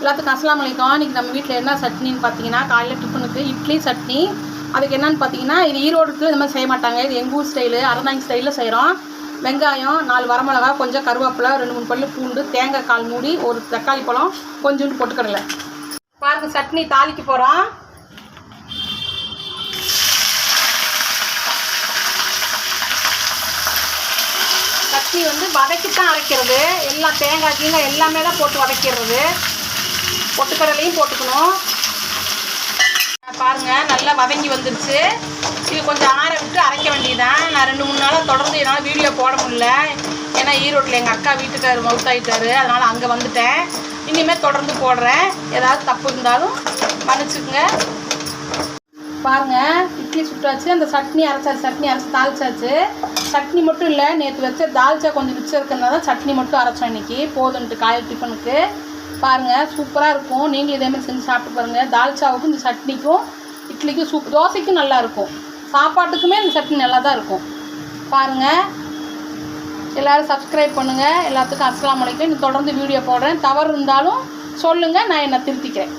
எல்லாத்துக்கும் அஸ்லாம் வலைக்கம் இன்றைக்கி நம்ம வீட்டில் என்ன சட்னின்னு பார்த்தீங்கன்னா காலையில் டிஃபனுக்கு இட்லி சட்னி. அதுக்கு என்னென்னு பார்த்தீங்கன்னா இது ஈரோடுக்கு இந்த மாதிரி செய்ய மாட்டாங்க. இது எங்கள் ஊர் ஸ்டைலு அரநாய் ஸ்டைலில் செய்கிறோம் வெங்காயம் நாலு வரமிளகா கொஞ்சம் கருவேப்பிலை ரெண்டு மூணு பல்லு பூண்டு தேங்காய் கால் மூடி ஒரு தக்காளி பழம் கொஞ்சோண்டு பொட்டுக்கடலை. பாருங்க சட்னி தாளிக்கு போகிறோம் சட்னி வந்து வதக்கி தான் அரைக்கிறது. எல்லாம் தேங்காய் கீழே எல்லாமே தான் போட்டு வதக்கிடுறது. பொட்டுக்கடலையும் போட்டுக்கணும். பாருங்க நல்லா வதங்கி வந்துருச்சு. இது கொஞ்சம் ஆற விட்டு அரைக்க வேண்டியதுதான். நான் ரெண்டு மூணு நாளாக தொடர்ந்து என்னால் வீடியோ போட முடியல. ஏன்னா ஈரோட்டில் எங்கள் அக்கா வீட்டுக்காரர் மவுத் ஆகிட்டாரு அதனால் அங்கே வந்துட்டேன். இனிமேல் தொடர்ந்து போடுறேன். ஏதாவது தப்பு இருந்தாலும் மன்னிச்சுக்குங்க. பாருங்க இட்லி சுட்டாச்சு. அந்த சட்னி அரைச்சாச்சு. சட்னி அரைச்சி தாளிச்சாச்சு. சட்னி மட்டும் இல்லை நேற்று வச்ச தால்ச்சா கொஞ்சம் மிச்சம் இருக்கிறதுனால தான் சட்னி மட்டும் அரைச்சோம் இன்னைக்கு. போதுன்ட்டு காலையில் டிஃபனுக்கு பாருங்கள் சூப்பராக இருக்கும். நீங்களும் இதே மாதிரி செஞ்சு சாப்பிட்டு பாருங்கள் தால்ச்சாவுக்கும் இந்த சட்னிக்கும் இட்லிக்கும் சூப் தோசைக்கும் நல்லாயிருக்கும் சாப்பாட்டுக்குமே இந்த சட்னி நல்லா தான் இருக்கும். பாருங்கள் எல்லோரும் சப்ஸ்கிரைப் பண்ணுங்கள் எல்லாத்துக்கும் அஸ்லாம் வலைக்கும் இன்னும் தொடர்ந்து வீடியோ போடுறேன். தவறு இருந்தாலும் சொல்லுங்கள் நான் என்னை திருத்திக்கிறேன்.